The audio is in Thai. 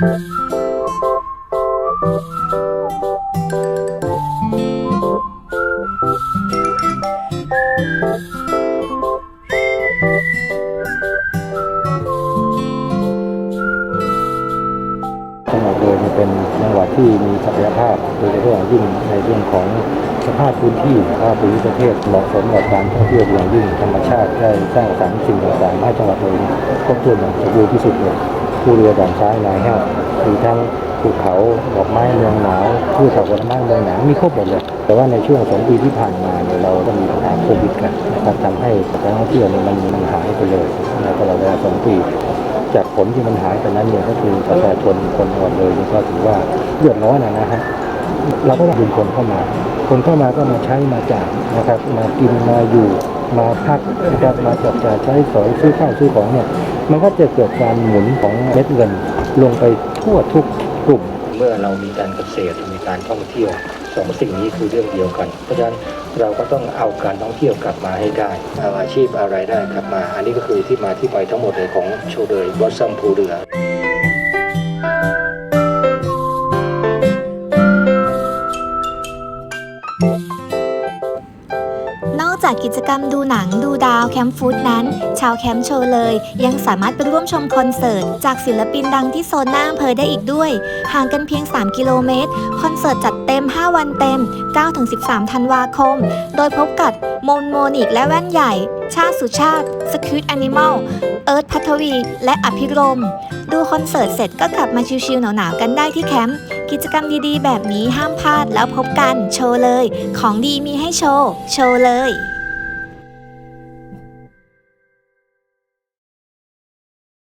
จังหวัดเลยเป็นจังหวัดที่มีศักยภาพโดยเฉพาะยิ่งในเรื่องของสภาพพื้นที่สภาพภูมิประเทศเหมาะสมกับการท่องเที่ยวอย่างยิ่งธรรมชาติได้สร้างสรรค์สิ่งต่างๆให้จังหวัดเลยครบถ้วนอย่างสมบูรณ์ที่สุดเลย ผู้เรือด่านซ้ายนายแห้วมีทั้งภูเขาดอกไม้เมืองหนาวพืชผักผลไม้เมืองหนาวมีครบหมดเลยแต่ว่าในช่วงสองปีที่ผ่านมาเนี่ยเราก็มีปัญหาโควิดกันนะครับทำให้การท่องเที่ยวเนี่ยมันมันหายไปเลยในตลอดเวลาสองปี จากผลที่มันหายไปนั้นเนี่ยก็คือประชาชนคนหมดเลยก็ถือว่าเดือดร้อนนะนะฮะ เราก็ต้องดึงคนเข้ามา คนเข้ามาก็มาใช้มาจ่ายนะครับ มากินมาอยู่มาพักนะครับมาจับจ่ายใช้สอยซื้อข้าวซื้อของเนี่ยมันก็จะเกิดการหมุนของเม็ดเงินลงไปทั่วทุกกลุ่ม เมื่อเรามีการเกษตรมีการท่องเที่ยวสองสิ่งนี้คือเรื่องเดียวกัน เพราะฉะนั้นเราก็ต้องเอาการท่องเที่ยวกลับมาให้ได้เอาอาชีพอะไรได้กลับมา อันนี้ก็คือที่มาที่ไปทั้งหมดเลยของโชเดยบอสซัมภูเรือ จากกิจกรรมดูหนังดูดาวแคมป์ฟู้ดนั้น ชาวแคมป์โชว์เลย ยังสามารถไปร่วมชมคอนเสิร์ต จากศิลปินดังที่โซนหน้าอำเภอได้อีกด้วย ห่างกันเพียง 3 กิโลเมตร คอนเสิร์ตจัดเต็ม 5 วันเต็ม 9-13 ธันวาคม โดยพบกับโมนโมนิกและแว่นใหญ่ ชาติสุชาติสค u ตแอนิมอลเอิร์ธพัทวี และอภิรม ดูคอนเสิร์ตเสร็จก็กลับมาชิลๆหนาวๆกันได้ที่แคมป์กิจกรรมดีๆ แบบนี้ห้ามพลาดแล้วพบกัน โชว์เลย ของดีมีให้โชว์ โชว์เลย